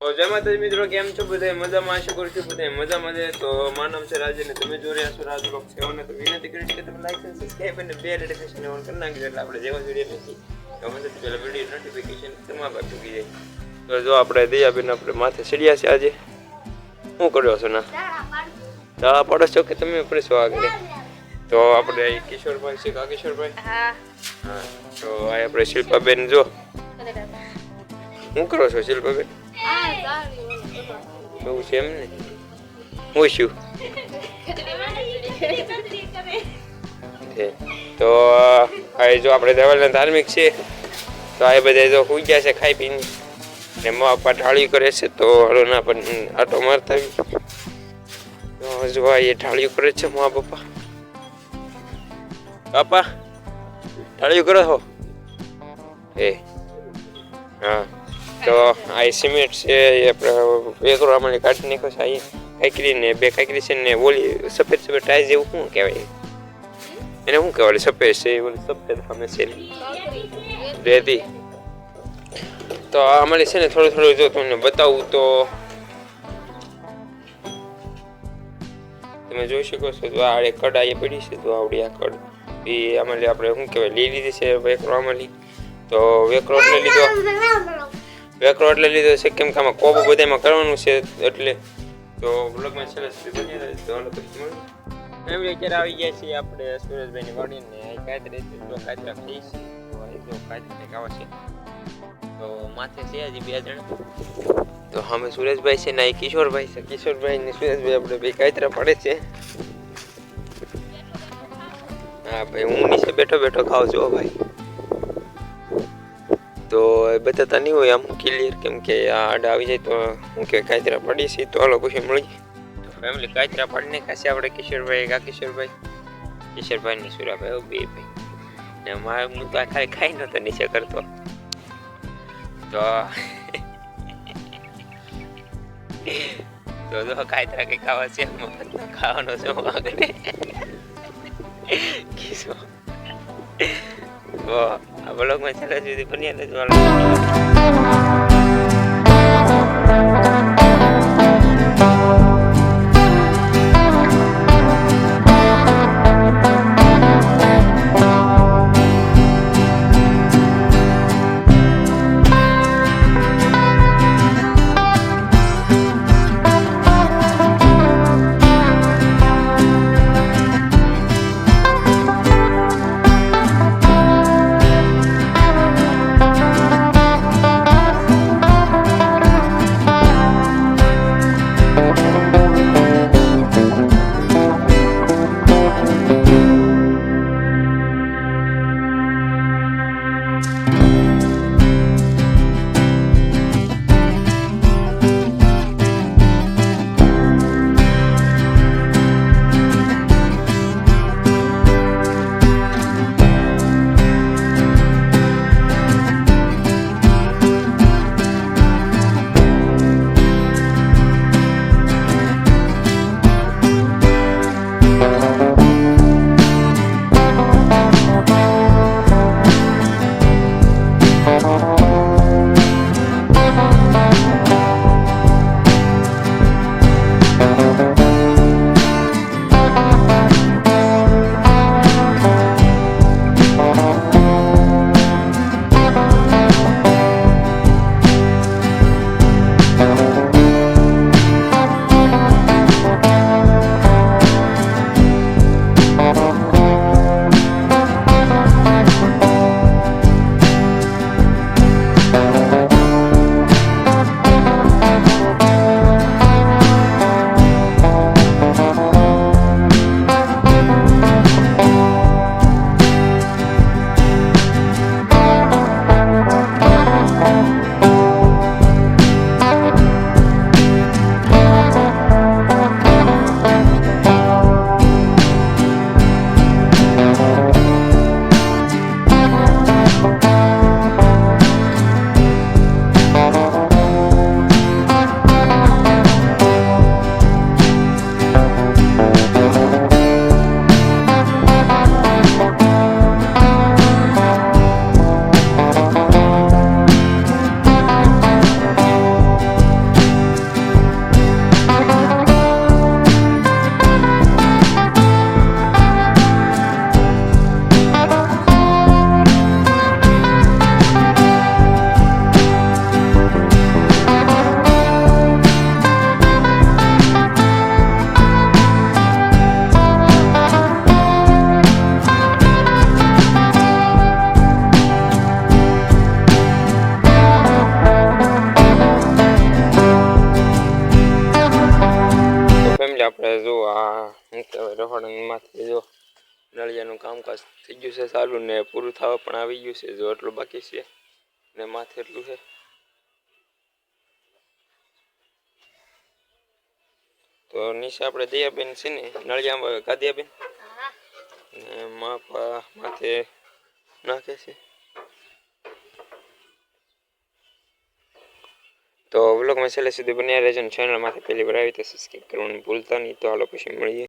તો જય માતાજી મિત્રો કેમ છો બધા મજામાં આશા કરું છું બધા મજામાં છે. તો મારું નામ છે રાજે ને તમે જોઈ રહ્યા છો રાજ છે. અને તો વિનંતી કરી કે તમે લાઈક અને સબસ્ક્રાઈબ અને બે નોટિફિકેશન ઓન કરી નાખજો. એટલે આપણે જેવા વીડિયો નથી તો મને પહેલા વીડિયો નોટિફિકેશન તમારા પાસે ચૂકી જાય તો જો આપણે દયાબેન આપણે માથે ચડ્યા છે આજે. શું કર્યો છો ના દાળા પાડો છો કે તમે પડશો આગળ? તો આપણે કિશોરભાઈ છે કા કિશોરભાઈ? હા. હા તો આ આપણે શિલ્પાબેન જો. શું કરો છો શિલ્પાબેન? એવું છે એમ ને? હું શું તો, આ જો આપણે દેવાલના ધાર્મિક છે, તો આ બધા જો સુઈ ગયા છે ખાઈ પીને. ને મા પપ્પા ઢાળ્યું કરે છે, તો હળોના પણ આટો મારતા તો જો એ ઢાળ્યું કરે છે મા પપ્પા. પપ્પા ઢાળ્યું કરો છો? એ, હા. તો આ એ સિમેન્ટ છે, એ આપણે એક આમાં કાઢી નાખ્યો છે અહીં કાંકરી ને બે કાંકરી છે ને ઓલી સફેદ સફેદ ટાઈસ જેવું શું કહેવાય? એને શું કહેવાય? સફેદ છે, એ ઓલી સફેદ સામે છે. રેતી. તો અમારે છે ને થોડું થોડું જો તમને બતાવું તો તમે જોઈ શકો છો તો આ કડ કડા પડી છે તો આવડી આ કડ. એ આમાં આપણે શું કહેવાય? લઈ લીધી છે વેકરો અમારી તો વેકરો લીધો. વેકરો એટલે લીધો છે કેમ કે આમાં કોબો બધામાં કરવાનું છે એટલે તો બ્લોગમાં છેલ્લે સુધી બની રહે તો હાલો પછી મળીએ. ફેમિલી અત્યારે આવી ગયા છીએ આપણે સુરેશભાઈની વાડીને. કાતરે જો કાતરા થઈ છે જો કાતરા ખાવા છે. તો માથે છે હજી બે જણ. તો અમે સુરેશભાઈ છે ને એ કિશોરભાઈ છે. કિશોરભાઈ ને સુરેશભાઈ આપણે બે કાતરા પડે છે. હા ભાઈ હું નીચે બેઠો બેઠો ખાવ છું ભાઈ. તો એ બતાતા નહીં હોય, આમ ક્લિયર કેમ કે આ આડા આવી જાય તો હું કે કાચરા પાડી છે, તો હાલો પછી મળી તો ફેમિલી કાચરા પાડીને ખાસી આપણે કિશોરભાઈ કા કિશોરભાઈ. કિશોરભાઈ ને સુરાભાઈ બે ભાઈ. ને મારે હું તો ખાલી ખાઈ નતો, નીચે કરતો. તો તો જો કાચરા કંઈ ખાવા છે ખાવાનો છે, હું આગળ. કિશોર. તો આ બ્લોગમાં છેલ્લે સુધી બન્યા રહેજો કે હવે રહોડાની માથે જો નળિયાનું કામકાજ થઈ ગયું છે ચાલુ ને પૂરું થવા પણ આવી ગયું છે, જો એટલું બાકી છે ને માથે એટલું છે. તો નીચે આપણે દયાબેન છે ને, નળિયામાં ગાદિયાબેન? હા ને માપા માથે નાખે છે. તો વ્લોગમાં છેલ્લે સુધી બન્યા રહેજો ચેનલમાંથી પહેલી વાર આવી તો સબસ્ક્રાઈબ કરવાનું ભૂલતા નહીં. તો હાલો પછી મળીએ.